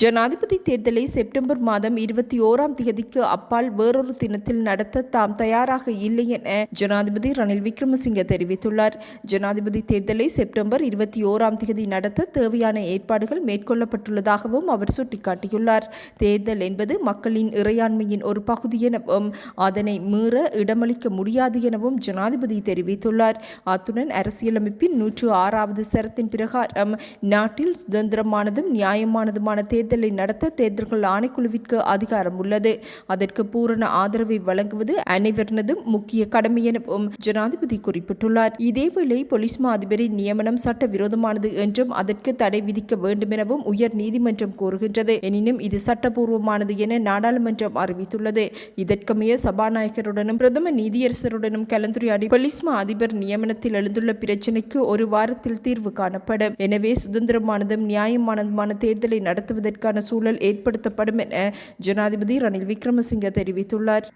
ஜனாதிபதி தேர்தலை செப்டம்பர் மாதம் இருபத்தி ஓராம் தேதிக்கு அப்பால் வேறொரு தினத்தில் நடத்த தாம் தயாராக இல்லை என ஜனாதிபதி ரணில் விக்ரமசிங்க தெரிவித்துள்ளார். ஜனாதிபதி தேர்தலை செப்டம்பர் இருபத்தி ஓராம் தேதி நடத்த தேவையான ஏற்பாடுகள் மேற்கொள்ளப்பட்டுள்ளதாகவும் அவர் சுட்டிக்காட்டியுள்ளார். தேர்தல் என்பது மக்களின் இறையாண்மையின் ஒரு பகுதி எனவும் அதனை மீற இடமளிக்க முடியாது எனவும் ஜனாதிபதி தெரிவித்துள்ளார். அத்துடன் அரசியலமைப்பின் நூற்று ஆறாவது சரத்தின் பிரகாரம் நாட்டில் சுதந்திரமானதும் நியாயமானதுமான தேர்தல் நடத்த தேர்தல்கள் ஆணைக்குழுவிற்கு அதிகாரம் உள்ளது. அதற்கு பூரண ஆதரவை வழங்குவது அனைவரினதும் முக்கிய கடமை எனவும் ஜனாதிபதி குறிப்பிட்டுள்ளார். இதேவேளை போலீஸ் மா அதிபரின் நியமனம் சட்டவிரோதமானது என்றும் அதற்கு தடை விதிக்க வேண்டும் எனவும் உயர் நீதிமன்றம் கூறுகின்றது. எனினும் இது சட்டபூர்வமானது என நாடாளுமன்றம் அறிவித்துள்ளது. இதற்கமைய சபாநாயகருடனும் பிரதம நீதியரசருடனும் கலந்துரையாடி பொலிஸ்மா அதிபர் நியமனத்தில் எழுந்துள்ள பிரச்சினைக்கு ஒரு வாரத்தில் தீர்வு காணப்படும். எனவே சுதந்திரமானதும் நியாயமானதுமான தேர்தலை நடத்துவதற்கு நடத்துவதற்கான சூழல் ஏற்படுத்தப்படும் என ஜனாதிபதி ரணில் விக்ரமசிங்க தெரிவித்துள்ளார்.